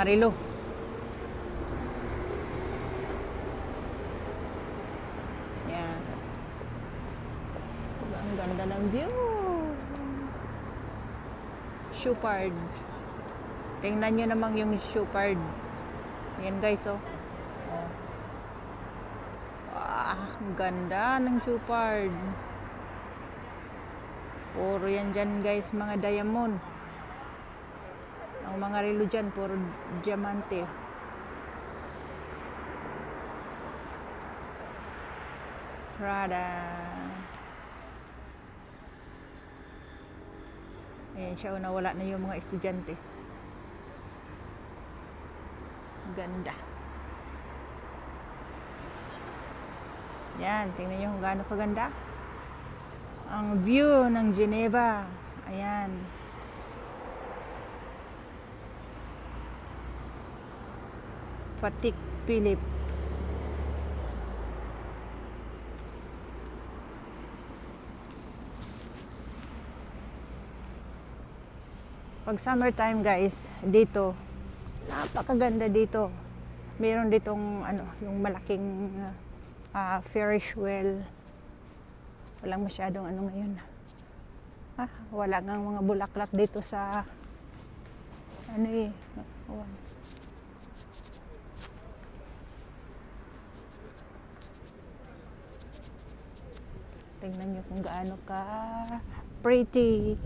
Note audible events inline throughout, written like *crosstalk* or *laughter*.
mga relo. Yan. Diba, Ang ganda ng view. Shupard. Tingnan nyo naman yung Shupard. Yan guys, oh. Ah, ganda ng Shupard. Puro yan dyan guys, mga diamond. Ang mga relo dyan, puro diamante. Prada. Ayan siya, oh, nawala na yung mga estudyante. Ganda. Yan, tingnan nyo kung gaano kaganda. Ang view ng Geneva. Ayan. Patik Philip. Pag summertime guys, dito, napakaganda dito. Meron ditong ano, yung malaking ah, Ferris wheel. Walang masyadong ano ngayon. Ah, wala nga mga bulaklak dito sa ano eh. Tingnan nyo kung gaano ka pretty.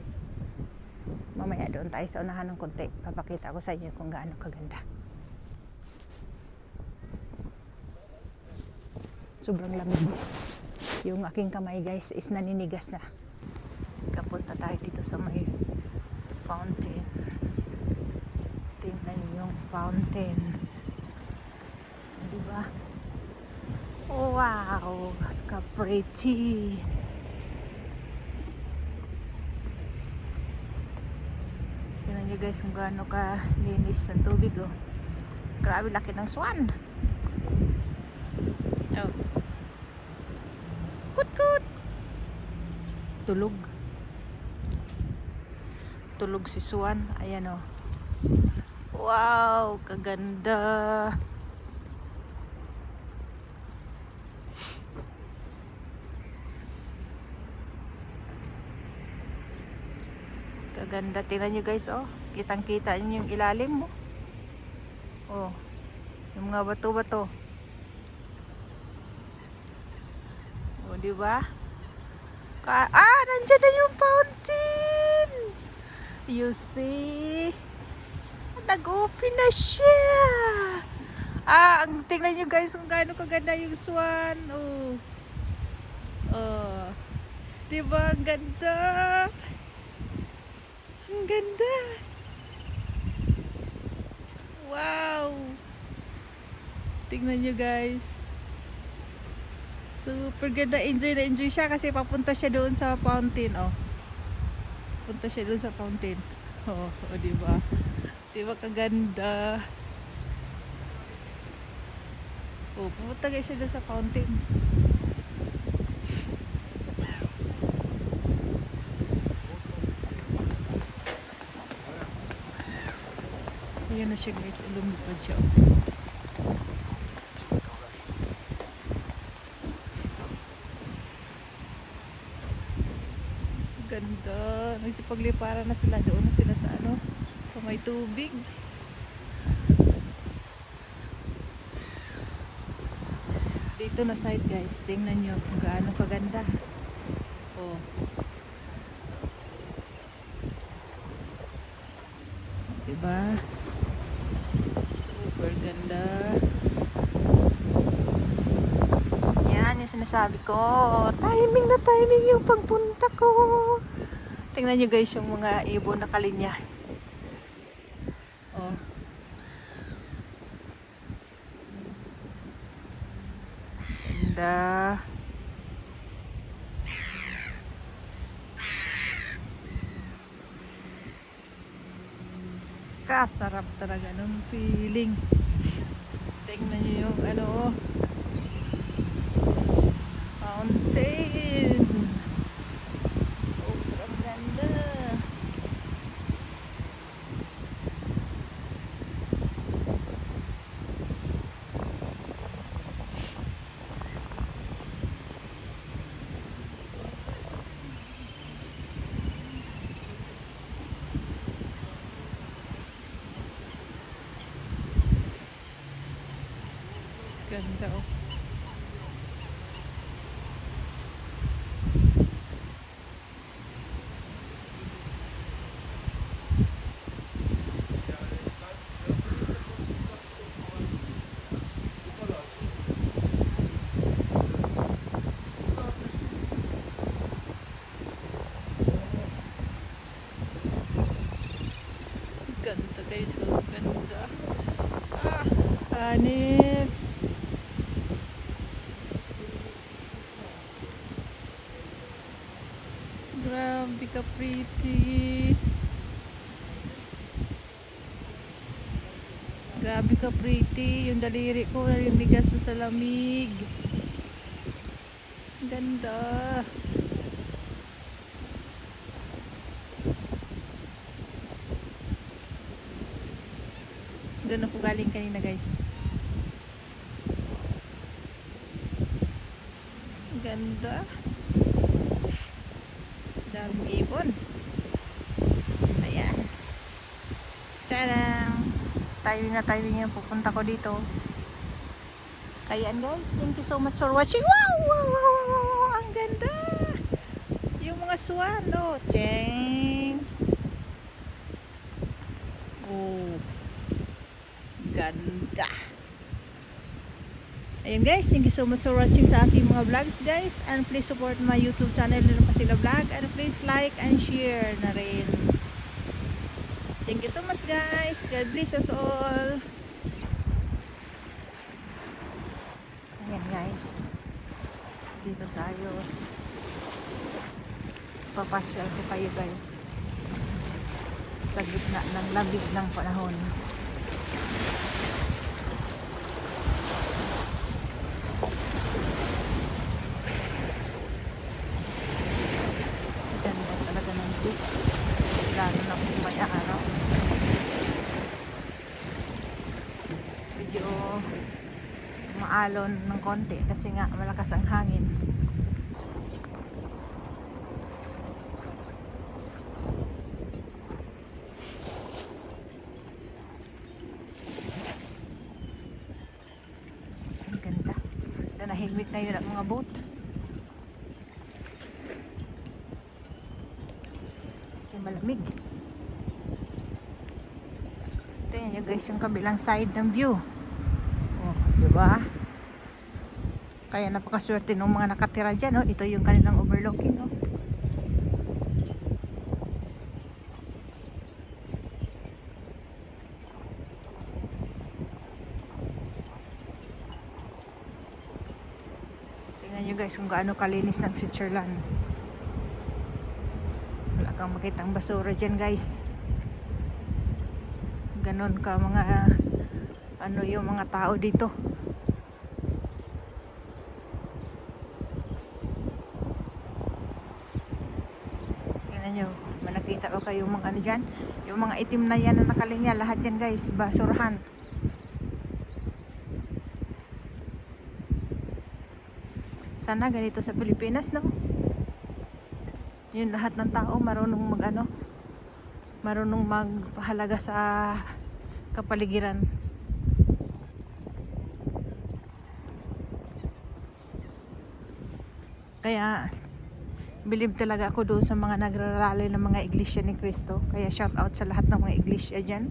Mamaya doon tayo sa unahan ng konti. Papakita ko sa inyo kung gaano kaganda. Sobrang lamig. Yung aking kamay guys is naninigas na. Kapunta tayo dito sa may fountain. Tingnan yung fountain. Di ba? Wow! Ka-pretty! Tingnan niyo guys kung gaano ka linis ng tubig oh. Grabe laki ng swan. Oh. Kut kut. Tulog. Tulog si Swan. Ayan oh. Wow, kaganda. Kaganda. Tingnan nyo guys, oh. Kitang-kita nyo yung ilalim mo. Oh. Yung mga bato-bato. Oh, di ba? Ka ah, nandiyan na yung fountains. You see? Nag-open na siya. Ah, ang tingnan nyo guys kung gaano kaganda yung swan. Oh. Oh. Di ba? Ang ganda. Ang ganda. Wow. Tingnan nyo guys. Super ganda. Enjoy na enjoy siya kasi papunta siya doon sa fountain. Oh. Punta siya doon sa fountain. Oh, oh di ba? Di ba kaganda? Oh, pupunta siya doon sa fountain. Ayan na siya guys, lumipad siya. Ganda. Nagsipagliparan na sila doon na sila sa ano, sa may tubig. Dito na side guys, tingnan nyo kung gaano kaganda. Oh. Diba? Super ganda. Sinasabi ko. Timing na timing yung pagpunta ko. Tingnan nyo guys yung mga ibon na kalinya. Oh. Ganda. Kasarap talaga ng feeling. Tingnan nyo yung ano, amca sobrang pretty. Grabe ka pretty. Yung daliri ko naliligas na sa lamig. Ganda. Doon ako galing kanina guys. Ganda. Daming ibon. Ayan. Tadang! Timing na timing yan. Pupunta ko dito. Kaya guys, thank you so much for watching. Wow! Wow! Wow! Wow! Ang ganda! Yung mga swan, oh. Cheng! Oh. Ganda! Ayun guys, thank you so much for watching sa aking mga vlogs guys. And please support my YouTube channel na Pasila Vlog. And please like and share na rin. Thank you so much guys. God bless us all. Ayan guys. Dito tayo. Papasyal ko kayo guys. Sa gitna ng labig ng panahon. Ganda talaga ng view. Lalo na kung may araw. Medyo maalon ng konti kasi nga malakas ang hangin. Ang ganda. Nanahimik ngayon ang mga boat. Kasi malamig. Tingnan nyo guys yung kabilang side ng view. Oh, di ba? Kaya napakaswerte ng mga nakatira dyan. Oh. Ito yung kanilang overlooking. Oh. Tingnan nyo guys kung gaano kalinis ng Switzerland. Wala kang makitang basura dyan guys. Ganon ka mga ano yung mga tao dito. Tingnan nyo, manakita ko kayo mga ano dyan. Yung mga itim na yan na nakalinya, lahat yan guys, basurahan. Sana ganito sa Pilipinas, no? Yun lahat ng tao marunong mag ano, marunong magpahalaga sa kapaligiran. Kaya believe talaga ako doon sa mga nagrarally ng mga iglesia ni Cristo. Kaya shout out sa lahat ng mga iglesia dyan.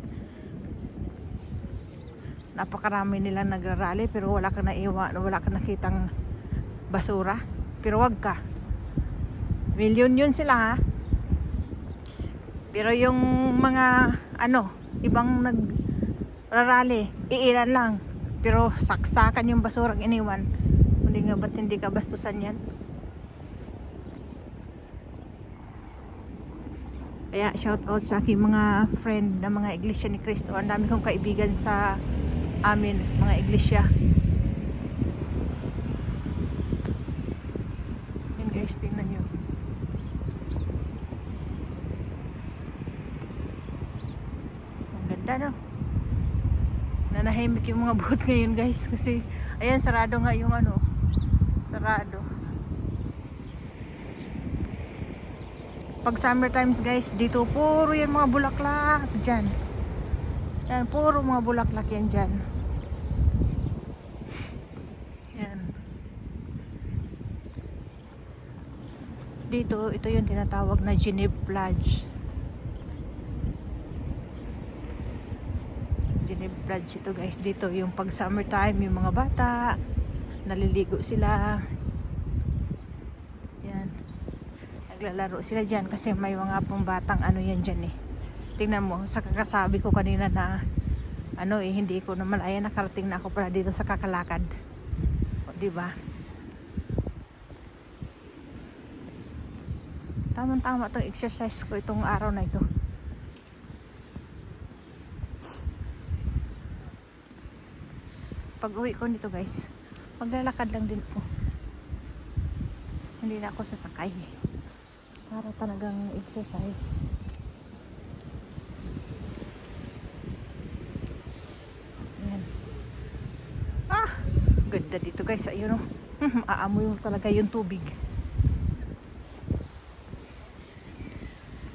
Napakarami nilang nagrarally pero wala kang naiwan, wala kang nakitang basura. Pero wag ka. Milyon yun sila ha. Pero yung mga ano, ibang nagrarally, iilan lang. Pero saksakan yung basurang iniwan. Hindi nga ba't hindi ka bastusan yan? Kaya shout out sa aking mga friend na mga iglesia ni Cristo. Ang dami kong kaibigan sa amin, mga iglesia. Yan guys, tingnan nyo. Ang ganda no? Nanahimik yung mga *laughs* boat ngayon guys kasi ayan sarado nga yung ano sarado Pag summer times guys, dito puro yan mga bulaklak dyan. Yan, puro mga bulaklak yan dyan. Yan. Dito, ito yung tinatawag na Geneve Plage. Geneve Plage ito guys. Dito yung pag summertime, yung mga bata, naliligo sila. Naglalaro sila dyan kasi may mga pong batang ano yan dyan eh. Tingnan mo, sa kakasabi ko kanina na ano eh, hindi ko na malaya nakarating na ako pala dito sa kakalakad. O, di ba? Tamang-tama itong exercise ko itong araw na ito. Pag uwi ko nito guys, maglalakad lang din po. Hindi na ako sasakay. Para talagang exercise. Ayan. Ah! Ganda dito guys. Ayun o. *laughs* Aamoy mo talaga yung tubig.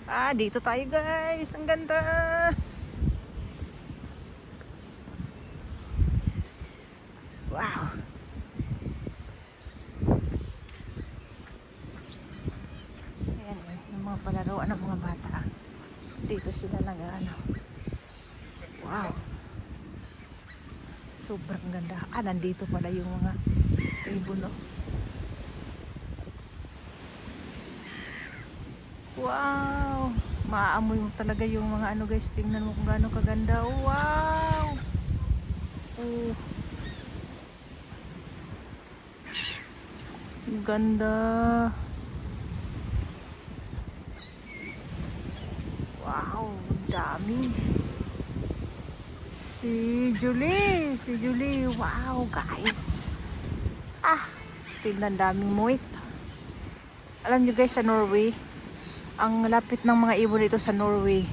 Ah, dito tayo guys. Ang ganda. Wow. Ayan eh, yung mga palaruan ng mga bata. Dito sila nag ano. Wow. Sobrang ganda. Ah, nandito pala yung mga ibon no. Wow! Maaamoy mo talaga yung mga ano guys. Tingnan mo kung gaano kaganda. Wow! Oh. Ang Ganda. Wow, ang dami. Si Julie, si Julie. Wow, guys. Ah, tingnan daming muit. Alam nyo guys, sa Norway, ang lapit ng mga ibon dito sa Norway.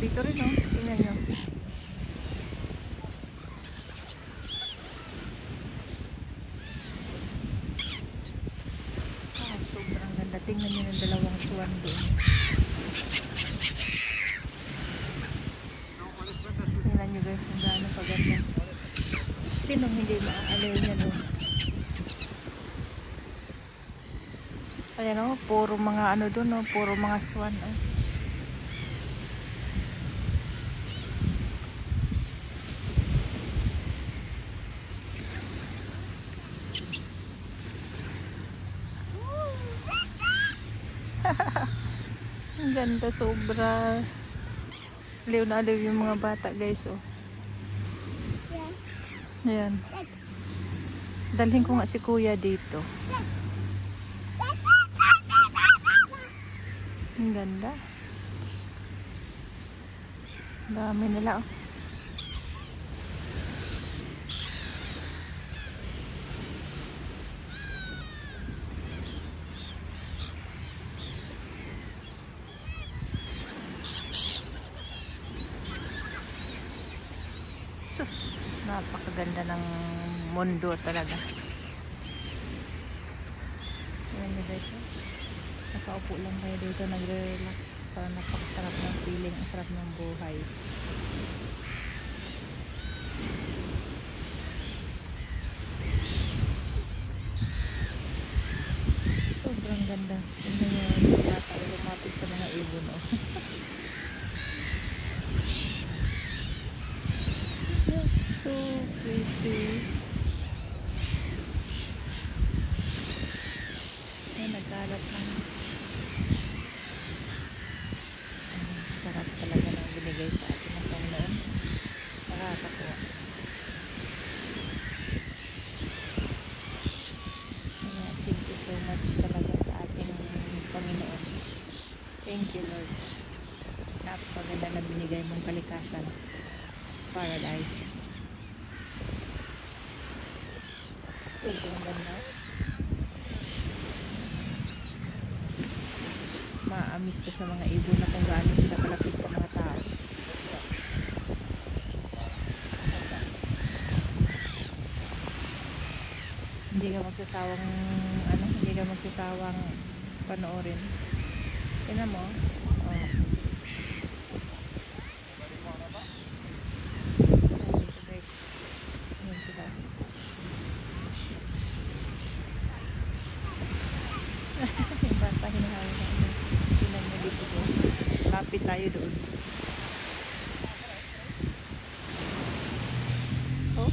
Dito rin, oh. Tingnan nyo. Ah, sobrang ganda. Tingnan nyo ng dalawang swan doon. Tingnan nyo guys, ang gaano kaganda. Sinong hindi maaalay niya doon? Ayan o, puro mga ano doon o, puro mga swan o. *laughs* Ang ganda sobra. Liw na liw yung mga bata guys oh. Ayan. Dalhin ko nga si kuya dito. Ang ganda. Dami nila oh. Sus, napakaganda ng mundo talaga. Ayan nyo guys. Nakaupo lang kayo dito, nagre-relax. Para napakasarap ng feeling, ang sarap ng buhay. Sobrang ganda. Tingnan nyo yung bata lumapit sa mga ibon. Oh. *laughs* so pretty. Ay, nagkalat lang. Ang sarap talaga ng binigay sa atin ng Panginoon. Nakakatuwa. Kaya thank you so much talaga sa ating Panginoon. Thank you Lord. Napakaganda na binigay mong kalikasan. Paradise. Sobrang ganda. Maamis ko sa mga ibon na kung gaano sila kalapit sa mga tao. Hindi ka magsasawang ano, hindi ka magsasawang panoorin. Tingnan mo. Oh. Ayan, dito, guys. Ayan sila. tayo doon. Oh.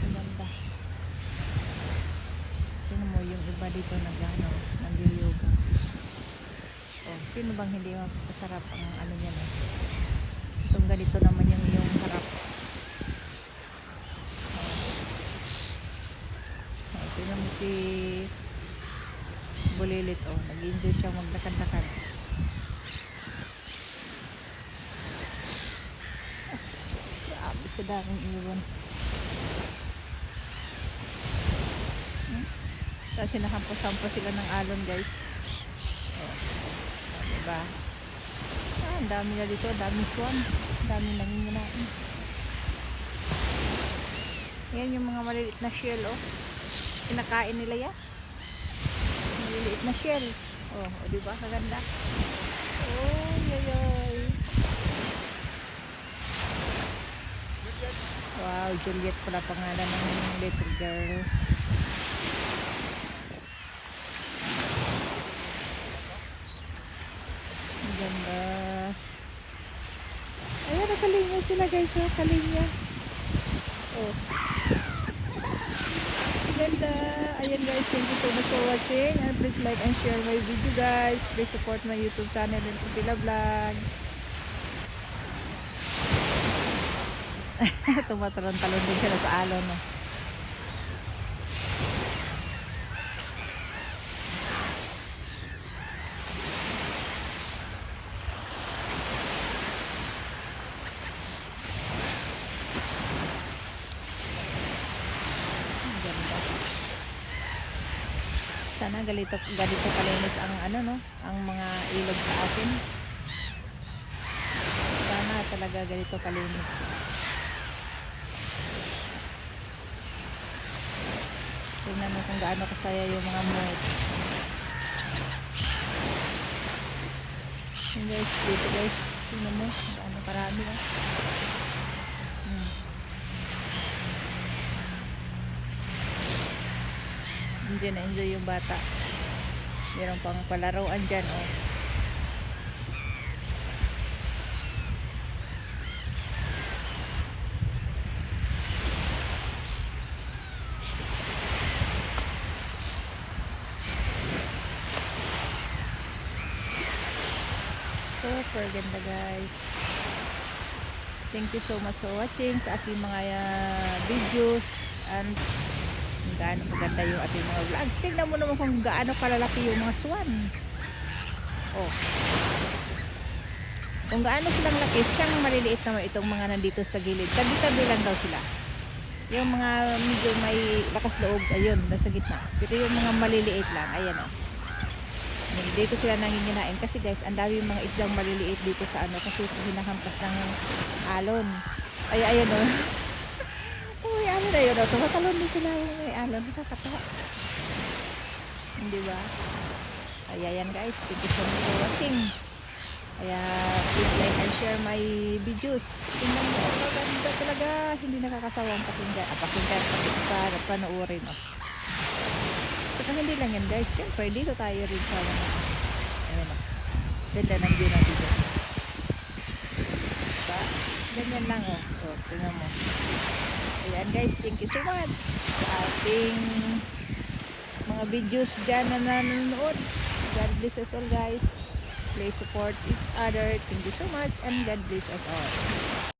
Ang ganda. Tingnan mo yung iba dito nag ano, nag-yoga. Oh, sino bang hindi masarap ang ano niyan eh. Itong ganito naman yung yung harap. Oh. Oh, tingnan mo si Bulilit oh, nag-enjoy siya maglakad-lakad. *laughs* Grabe sa daming iwan. Kasi nakampo-sampo sila ng alon guys. Oh. Oh, diba? Ah, ang dami na dito, daming swan. Ang daming nanginginain. Yan yung mga maliliit na shell oh. Kinakain nila yan. Maliliit na shell. Oh, oh di ba? Kaganda. Oh, yoy, yoy. Wow, Juliet pala pangalan ng little girl. Ang ganda. Ayan, nakalinya sila guys. Oh, kalinya. Oh. Ganda. Ayan guys, thank you so much for watching. And please like and share my video guys. Please support my YouTube channel and Kupila Vlog. *laughs* Tumatalon-talon din sila sa alon. No? Ang ganda. Sana ganito, ganito kalinis ang ano no, ang mga ilog sa atin. Sana talaga ganito kalinis. Tingnan mo kung gaano kasaya yung mga. Yung guys, dito guys, tingnan mo, gaano karami ah. Enjoy na enjoy yung bata. Meron pang palaruan dyan, oh. Super ganda guys. Thank you so much for watching sa aking mga uh, videos and kung gaano kaganda yung ating mga vlogs. Tingnan mo naman kung gaano kalalaki yung mga swan. Oh. Kung gaano silang laki, siyang maliliit naman itong mga nandito sa gilid. Tabi-tabi lang daw sila. Yung mga medyo may lakas loob, ayun, nasa gitna. Pero yung mga maliliit lang, ayan oh. Dito sila nanginginain kasi guys, ang dami yung mga isdang maliliit dito sa ano kasi hinahampas ng alon. Ay, ayan oh. *laughs* Ano na yun, oh. tumatalon din sila yung alon. Nakakatawa. Hindi ba? Ay, ayan guys, thank you so much for watching. Kaya, please like and share my videos. Tingnan mo, ang ganda talaga. Hindi nakakasawang pakinggan. Ah, pakinggan, pakinggan, at panoorin. Oh. Saka hindi lang yan guys. Siyempre, dito tayo rin sa mga, ayun o. Ganda ng view natin dyan. Diba? Ganyan lang. Oh. O, tingnan mo. Ayan guys, thank you so much sa ating mga videos dyan na nanonood. God bless us all guys. Please support each other. Thank you so much and God bless us all.